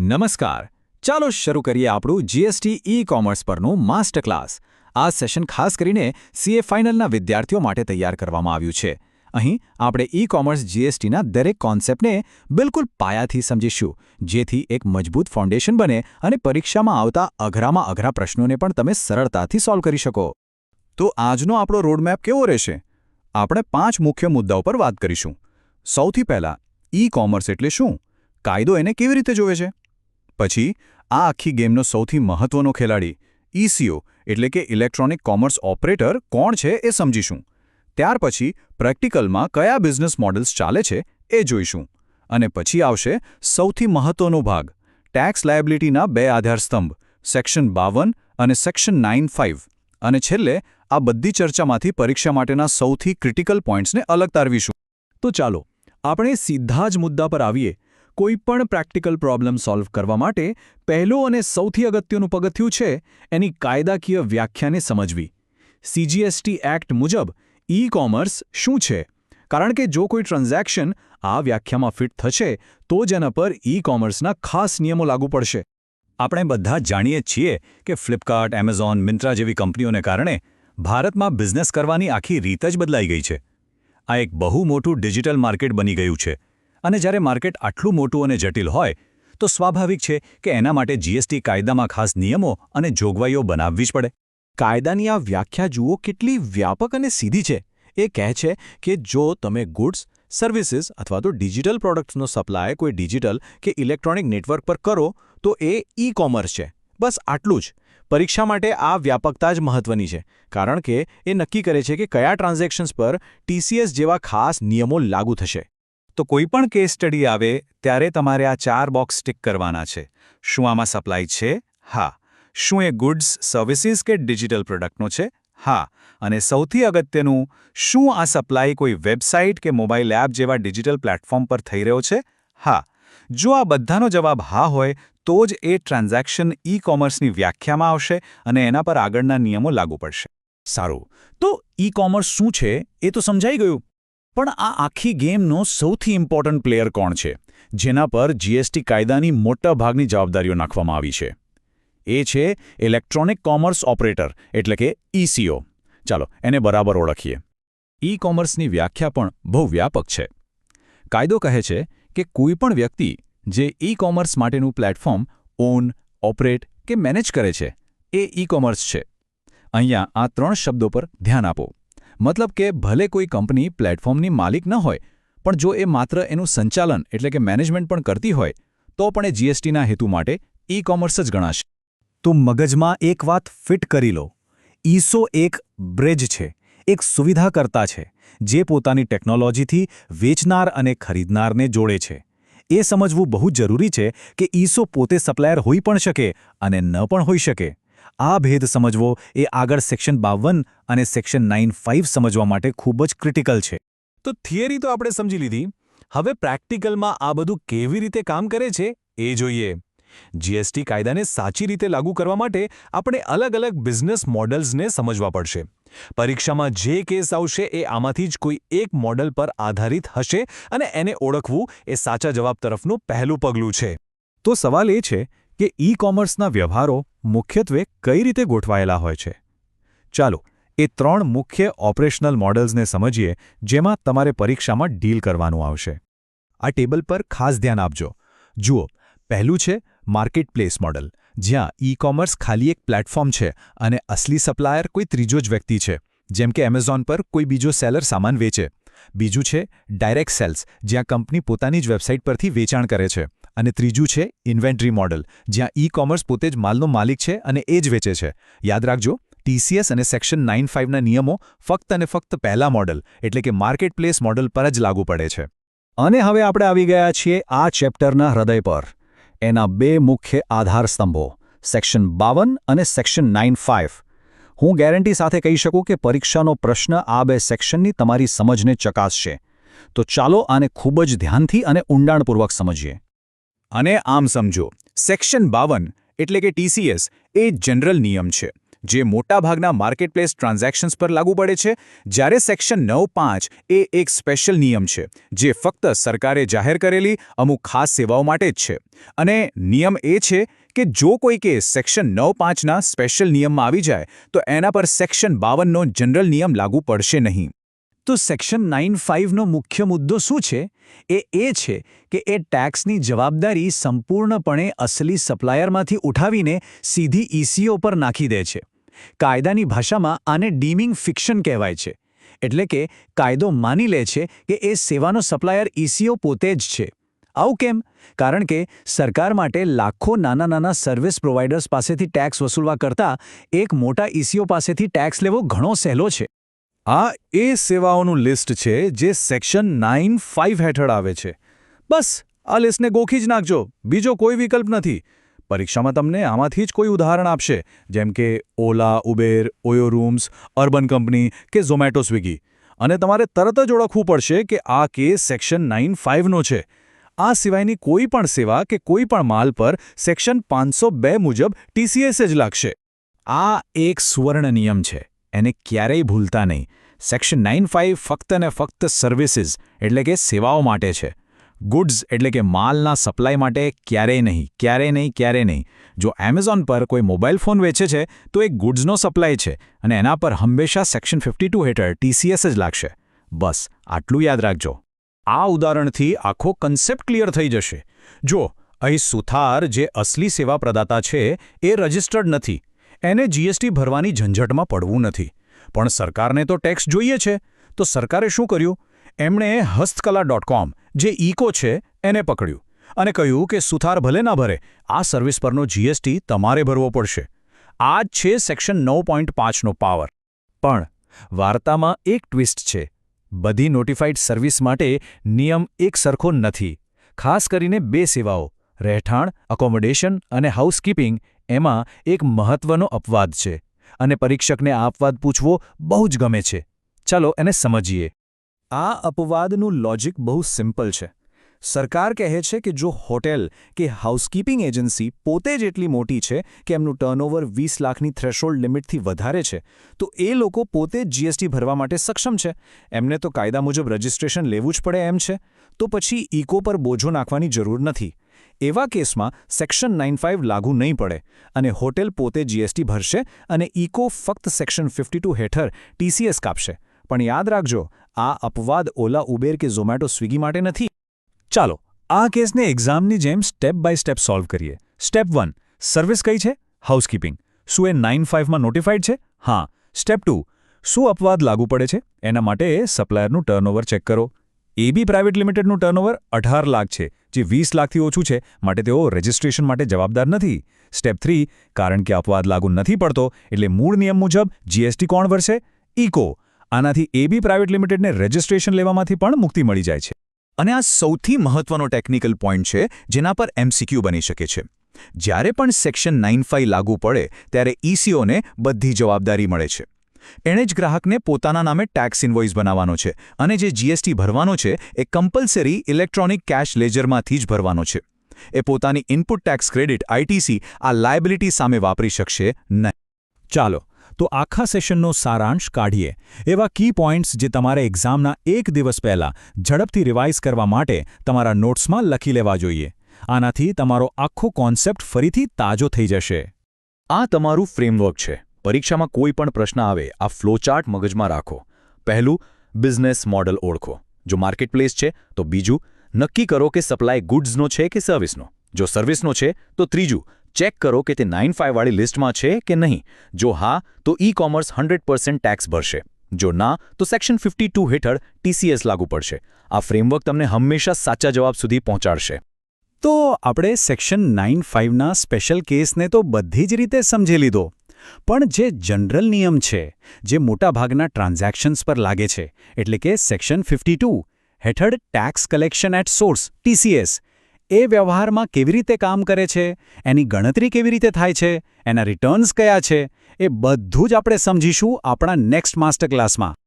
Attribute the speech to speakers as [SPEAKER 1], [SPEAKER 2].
[SPEAKER 1] નમસ્કાર. ચાલો શરૂ કરીએ આપણું જીએસટી ઈ કોમર્સ પરનું માસ્ટર ક્લાસ આ સેશન ખાસ કરીને સીએ ફાઇનલના વિદ્યાર્થીઓ માટે તૈયાર કરવામાં આવ્યું છે. અહીં આપણે ઈ કોમર્સ જીએસટીના દરેક કોન્સેપ્ટને બિલકુલ પાયાથી સમજીશું. જેથી એક મજબૂત ફાઉન્ડેશન બને અને પરીક્ષામાં આવતા અઘરામાં અઘરા પ્રશ્નોને પણ તમે સરળતાથી સોલ્વ કરી શકો.
[SPEAKER 2] તો આજનો આપણો રોડમેપ કેવો રહેશે? આપણે પાંચ મુખ્ય મુદ્દાઓ પર વાત કરીશું. સૌથી પહેલાં ઈ કોમર્સ એટલે શું? કાયદો એને કેવી રીતે જોવે છે? પછી આ આખી ગેમનો સૌથી મહત્વનો ખેલાડી ઈસીઓ એટલે કે ઇલેક્ટ્રોનિક કોમર્સ ઓપરેટર, કોણ છે એ સમજીશું. ત્યાર પછી પ્રેક્ટિકલમાં કયા બિઝનેસ મોડલ્સ ચાલે છે એ જોઈશું. અને પછી આવશે સૌથી મહત્વનો ભાગ, ટેક્સ લાયબિલિટીના બે આધારસ્તંભ સેક્શન બાવન અને સેક્શન નાઇન ફાઇવ. અને છેલ્લે આ બધી ચર્ચામાંથી પરીક્ષા માટેના સૌથી ક્રિટિકલ પોઈન્ટ્સને અલગ તારવીશું.
[SPEAKER 1] તો ચાલો, આપણે સીધા જ મુદ્દા પર આવીએ કોઈપણ પ્રેક્ટિકલ પ્રોબ્લેમ સોલ્વ કરવા માટે પહેલું અને સૌથી અગત્યનું પગથિયું છે એની કાયદાકીય વ્યાખ્યાને સમજવી. સીજીએસટી એક્ટ મુજબ ઈ કોમર્સ શું છે? કારણ કે જો કોઈ ટ્રાન્ઝેક્શન આ વ્યાખ્યામાં ફિટ થશે, તો જ એના પર ઈ કોમર્સના ખાસ નિયમો લાગુ પડશે.
[SPEAKER 2] આપણે બધા જાણીએ છીએ કે ફ્લિપકાર્ટ એમેઝોન મિન્ટ્રા જેવી કંપનીઓને કારણે ભારતમાં બિઝનેસ કરવાની આખી રીત જ બદલાઈ ગઈ છે. આ એક બહુ મોટું ડિજિટલ માર્કેટ બની ગયું છે. અને જ્યારે માર્કેટ આટલું મોટું અને જટિલ હોય, તો સ્વાભાવિક છે કે એના માટે જીએસટી કાયદામાં ખાસ નિયમો અને જોગવાઈઓ બનાવવી જ પડે.
[SPEAKER 1] કાયદાની આ વ્યાખ્યા જુઓ કેટલી વ્યાપક અને સીધી છે. એ કહે છે કે જો તમે ગુડ્સ સર્વિસીસ અથવા તો ડિજિટલ પ્રોડક્ટ્સનો સપ્લાય કોઈ ડિજિટલ કે ઇલેક્ટ્રોનિક નેટવર્ક પર કરો, તો એ ઈ કોમર્સ છે. બસ આટલું જ. પરીક્ષા માટે આ વ્યાપકતા જ મહત્વની છે, કારણ કે એ નક્કી કરે છે કે કયા ટ્રાન્ઝેક્શન્સ પર ટીસીએસ જેવા ખાસ નિયમો લાગુ થશે.
[SPEAKER 2] તો કોઈ પણ કેસ સ્ટડી આવે, ત્યારે તમારે આ ચાર બોક્સ ટિક કરવાના છે. શું આમાં સપ્લાય છે? હા. શું એ ગુડ્સ સર્વિસીસ કે ડિજિટલ પ્રોડક્ટનો છે? હા. અને સૌથી અગત્યનું, શું આ સપ્લાય કોઈ વેબસાઇટ કે મોબાઈલ એપ જેવા ડિજિટલ પ્લેટફોર્મ પર થઈ રહ્યો છે? હા. જો આ બધાનો જવાબ હા હોય, તો જ એ ટ્રાન્ઝેક્શન ઈ કોમર્સની વ્યાખ્યામાં આવશે અને એના પર આગળના નિયમો લાગુ પડશે.
[SPEAKER 1] સારું. તો ઈ કોમર્સ શું છે? એ તો સમજાઈ ગયું. પણ આ આખી ગેમનો સૌથી ઇમ્પોર્ટન્ટ પ્લેયર કોણ છે? જેના પર જીએસટી કાયદાની મોટા ભાગની જવાબદારીઓ નાખવામાં આવી છે. એ છે ઇલેક્ટ્રોનિક કોમર્સ ઓપરેટર એટલે કે ઈસીઓ ચાલો, એને બરાબર ઓળખીએ. ઈ કોમર્સની વ્યાખ્યા પણ બહુ વ્યાપક છે. કાયદો કહે છે કે કોઈપણ વ્યક્તિ જે ઈ કોમર્સ માટેનું પ્લેટફોર્મ ઓન ઓપરેટ કે મેનેજ કરે છે, એ ઈ કોમર્સ છે. અહીંયા આ ત્રણ શબ્દો પર ધ્યાન આપો. મતલબ કે ભલે કોઈ કંપની પ્લેટફોર્મની માલિક ન હોય, પણ જો એ માત્ર એનું સંચાલન એટલે કે મેનેજમેન્ટ પણ કરતી હોય, તો પણ એ જીએસટીના હેતુ માટે ઈ કોમર્સ જ ગણાશે.
[SPEAKER 2] તો મગજમાં એક વાત ફિટ કરી લો. ઈસો એક બ્રેજ છે. એક સુવિધાકર્તા છે, જે પોતાની ટેકનોલોજીથી વેચનાર અને ખરીદનારને જોડે છે. એ સમજવું બહુ જરૂરી છે કે ઈસો પોતે સપ્લાયર હોઈ પણ શકે અને ન પણ હોઈ શકે. આ ભેદ સમજવો એ આગળ સેક્શન બાવન અને સેક્શન નાઇન ફાઇવ સમજવા માટે ખૂબ જ ક્રિટિકલ છે.
[SPEAKER 1] તો થિયરી તો આપણે સમજી લીધી. હવે પ્રેક્ટિકલમાં આ બધું કેવી રીતે કામ કરે છે એ જોઈએ. જીએસટી કાયદાને સાચી રીતે લાગુ કરવા માટે આપણે અલગ અલગ બિઝનેસ મોડલ્સને સમજવા પડશે. પરીક્ષામાં જે કેસ આવશે એ આમાંથી જ કોઈ એક મોડલ પર આધારિત હશે અને એને ઓળખવું એ સાચા જવાબ તરફનું પહેલું પગલું છે.
[SPEAKER 2] તો સવાલ એ છે કે ઈ કોમર્સના વ્યવહારો મુખ્યત્વે કઈ રીતે ગોઠવાયેલા હોય છે? ચાલો, એ ત્રણ મુખ્ય ઓપરેશનલ મોડલ્સને સમજીએ, જેમાં તમારે પરીક્ષામાં ડીલ કરવાનું આવશે. આ ટેબલ પર ખાસ ધ્યાન આપજો. જુઓ, પહેલું છે માર્કેટ પ્લેસ મોડલ, જ્યાં ઈ કોમર્સ ખાલી એક પ્લેટફોર્મ છે અને અસલી સપ્લાયર કોઈ ત્રીજો જ વ્યક્તિ છે, જેમ કે એમેઝોન પર કોઈ બીજો સેલર સામાન વેચે. બીજું છે ડાયરેક્ટ સેલ્સ, જ્યાં કંપની પોતાની જ વેબસાઇટ પરથી વેચાણ કરે છે. અને ત્રીજું છે ઇન્વેન્ટરી મોડલ, જ્યાં ઈ કોમર્સ પોતે જ માલનો માલિક છે અને એ જ વેચે છે. યાદ રાખજો ટીસીએસ અને સેક્શન નાઇન ફાઇવના નિયમો ફક્ત અને ફક્ત પહેલા મોડલ, એટલે કે માર્કેટ પ્લેસ મોડલ પર જ લાગુ પડે છે. અને હવે આપણે આવી ગયા છીએ આ ચેપ્ટરના હૃદય પર. એના બે મુખ્ય આધારસ્તંભો, સેક્શન બાવન અને સેક્શન નાઇન ફાઇવ. હું ગેરંટી સાથે કહી શકું કે પરીક્ષાનો પ્રશ્ન આ બે સેક્શનની તમારી સમજને ચકાસશે. તો ચાલો આને ખૂબ જ ધ્યાનથી અને ઊંડાણપૂર્વક સમજીએ. અને આમ સમજો, સેક્શન બાવન એટલે કે ટીસીએસ એ જનરલ નિયમ છે,
[SPEAKER 1] જે મોટાભાગના માર્કેટપ્લેસ ટ્રાન્ઝેક્શન્સ પર લાગુ પડે છે, જ્યારે સેક્શન નવ પાંચ એ એક સ્પેશિયલ નિયમ છે, જે ફક્ત સરકારે જાહેર કરેલી અમુક ખાસ સેવાઓ માટે જ છે. અને નિયમ એ છે કે જો કોઈ કેસ સેક્શન નવ પાંચના સ્પેશિયલ નિયમમાં આવી જાય, તો એના પર સેક્શન બાવનનો જનરલ નિયમ લાગુ પડશે નહીં.
[SPEAKER 3] તો સેક્શન નાઇન ફાઇવનો મુખ્ય મુદ્દો શું છે? એ એ છે કે એ ટેક્સની જવાબદારી સંપૂર્ણપણે અસલી સપ્લાયરમાંથી ઉઠાવીને સીધી ઈસીઓ પર નાખી દે છે. કાયદાની ભાષામાં આને ડીમિંગ ફિક્શન કહેવાય છે. એટલે કે કાયદો માની લે છે કે એ સેવાનો સપ્લાયર ઈસીઓ પોતે જ છે. આવું કેમ? કારણ કે સરકાર માટે લાખો નાના નાના સર્વિસ પ્રોવાઇડર્સ પાસેથી ટેક્સ વસૂલવા કરતાં એક મોટા ઈસીઓ પાસેથી ટેક્સ લેવો ઘણો સહેલો છે.
[SPEAKER 2] આ એ સેવાઓનું લિસ્ટ છે જે સેક્શન નાઇન ફાઇવ હેઠળ આવે છે. બસ, આ લિસ્ટને ગોખી જ નાખજો. બીજો કોઈ વિકલ્પ નથી. પરીક્ષામાં તમને આમાંથી જ કોઈ ઉદાહરણ આપશે. જેમ કે Ola Uber OYO rooms urban company કે ઝોમેટો સ્વિગી અને તમારે તરત જ ઓળખવું પડશે કે આ કેસ સેક્શન નાઇન ફાઇવનો છે. આ સિવાયની કોઈ પણ સેવા કે કોઈ પણ માલ પર સેક્શન પાંચસો મુજબ ટીસીએસ જ લાગશે.
[SPEAKER 3] આ એક સુવર્ણ નિયમ છે. એને ક્યારેય ભૂલતા નહીં. સેક્શન નાઇન ફાઇવ ફક્ત ને ફક્ત સર્વિસીસ એટલે કે સેવાઓ માટે છે. ગુડ્સ એટલે કે માલના સપ્લાય માટે ક્યારેય નહીં ક્યારેય નહીં ક્યારેય નહીં. જો એમેઝોન પર કોઈ મોબાઈલ ફોન વેચે છે, તો એ ગુડ્સનો સપ્લાય છે અને એના પર હંમેશા સેક્શન ફિફ્ટી હેઠળ ટીસીએસ જ લાગશે. બસ, આટલું યાદ રાખજો.
[SPEAKER 1] આ ઉદાહરણથી આખો કન્સેપ્ટ ક્લિયર થઈ જશે. જો, અહીં સુથાર જે અસલી સેવા પ્રદાતા છે, એ રજિસ્ટર્ડ નથી. એને જીએસટી ભરવાની ઝંઝટમાં પડવું નથી. પણ સરકારને તો ટેક્સ જોઈએ છે. તો સરકારે શું કર્યું? એમણે હસ્તકલા ડોટ કોમ જે ઇકો છે, એને પકડ્યું અને કહ્યું કે સુથાર ભલે ના ભરે, આ સર્વિસ પરનો જીએસટી તમારે ભરવો પડશે. આ જ છે સેક્શન નવ પોઈન્ટ પાંચનો પાવર
[SPEAKER 3] પણ વાર્તામાં એક ટ્વિસ્ટ છે. બધી નોટિફાઇડ સર્વિસ માટે નિયમ એક સરખો નથી. ખાસ કરીને બે સેવાઓ, રહેઠાણ અકોમોડેશન અને હાઉસકીપિંગ એમાં એક મહત્વનો અપવાદ છે. અને પરીક્ષકને આ અપવાદ પૂછવો બહુ જ ગમે છે. ચાલો એને સમજીએ. આ અપવાદનું લોજિક બહુ સિમ્પલ છે. સરકાર કહે છે કે જો હોટેલ કે હાઉસકીપિંગ એજન્સી પોતે જ એટલી મોટી છે કે એમનું ટર્નઓવર વીસ લાખની થ્રેશોલ્ડ લિમિટથી વધારે છે, તો એ લોકો પોતે જીએસટી ભરવા માટે સક્ષમ છે. એમને તો કાયદા મુજબ રજિસ્ટ્રેશન લેવું જ પડે એમ છે. તો પછી ઇકો પર બોજો નાખવાની જરૂર નથી. એવા કેસમાં સેક્શન નાઇન ફાઇવ લાગુ નહીં પડે અને હોટેલ પોતે જીએસટી ભરશે અને ઇકો ફક્ત સેક્શન ફિફ્ટી ટુ હેઠળ ટીસીએસ કાપશે. પણ યાદ રાખજો, આ અપવાદ ઓલા ઉબેર કે ઝોમેટો સ્વિગી માટે નથી. ચાલો, આ કેસને એક્ઝામની જેમ સ્ટેપ બાય સ્ટેપ સોલ્વ કરીએ. સ્ટેપ વન સર્વિસ કઈ છે? હાઉસકીપિંગ શું એ નાઇન ફાઇવમાં નોટિફાઈડ છે? હા. સ્ટેપ ટુ શું અપવાદ લાગુ પડે છે? એના માટે સપ્લાયરનું ટર્નઓવર ચેક કરો. એબી પ્રાઇવેટ લિમિટેડનું ટર્નઓવર અઢાર લાખ છે, જે વીસ લાખથી ઓછું છે, માટે તેઓ રજિસ્ટ્રેશન માટે જવાબદાર નથી. સ્ટેપ થ્રી કારણ કે અપવાદ લાગુ નથી પડતો, એટલે મૂળ નિયમ મુજબ જીએસટી કોણ ભરશે ઇકો આનાથી એબી પ્રાઇવેટ લિમિટેડને રજિસ્ટ્રેશન લેવામાંથી પણ મુક્તિ મળી જાય છે.
[SPEAKER 1] અને આ સૌથી મહત્વનો ટેકનિકલ પોઈન્ટ છે, જેના પર એમસીક્યુ બની શકે છે. જ્યારે પણ સેક્શન નાઇન ફાઇવ લાગુ પડે, ત્યારે ઈસીઓને બધી જવાબદારી મળે છે. એણે જ ગ્રાહકને પોતાના નામે ટેક્સ ઇન્વોઇસ બનાવવાનો છે અને જે જીએસટી ભરવાનો છે, એ કમ્પલસરી ઇલેક્ટ્રોનિક કેશ લેજરમાંથી જ ભરવાનો છે. એ પોતાની ઇનપુટ ટેક્સ ક્રેડિટ આઈટીસી આ લાયબિલિટી સામે વાપરી શકશે નહીં.
[SPEAKER 3] ચાલો તો આખા સેશનનો સારાંશ કાઢીએ. એવા કી પોઈન્ટ્સ જે તમારે એક્ઝામના એક દિવસ પહેલાં ઝડપથી રિવાઇઝ કરવા માટે તમારા નોટ્સમાં લખી લેવા જોઈએ. આનાથી તમારો આખો કોન્સેપ્ટ ફરીથી તાજો થઈ જશે.
[SPEAKER 1] આ તમારું ફ્રેમવર્ક છે. પરીક્ષામાં કોઈ પણ પ્રશ્ન આવે, આ ફ્લોચાર્ટ મગજમાં રાખો. પહેલું બિઝનેસ મોડલ ઓળખો. જો માર્કેટપ્લેસ છે, તો બીજું, નક્કી કરો કે સપ્લાય ગુડ્સનો છે કે સર્વિસનો જો સર્વિસનો છે, તો ત્રીજું ચેક કરો કે તે નાઇન વાળી લિસ્ટમાં છે કે નહીં. જો હા, તો ઈ કોમર્સ હંડ્રેડ ટેક્સ ભરશે. જો ના, તો સેક્શન ફિફ્ટી ટુ હેઠળ ટીસીએસ લાગુ પડશે. આ ફ્રેમવર્ક તમને હંમેશા સાચા જવાબ સુધી પહોંચાડશે.
[SPEAKER 3] તો આપણે સેક્શન નાઇન ફાઇવના સ્પેશિયલ કેસને તો બધી જ રીતે સમજી લીધો. પણ જે જનરલ નિયમ છે, જે મોટાભાગના ટ્રાન્ઝેક્શન્સ પર લાગે છે, એટલે કે સેક્શન ફિફ્ટી હેઠળ tax collection at source TCS એ વ્યવહારમાં કેવી રીતે કામ કરે છે, એની ગણતરી કેવી રીતે થાય છે, એના રિટર્ન્સ કયા છે, એ બધું જ આપણે સમજીશું આપણા નેક્સ્ટ માસ્ટર ક્લાસમાં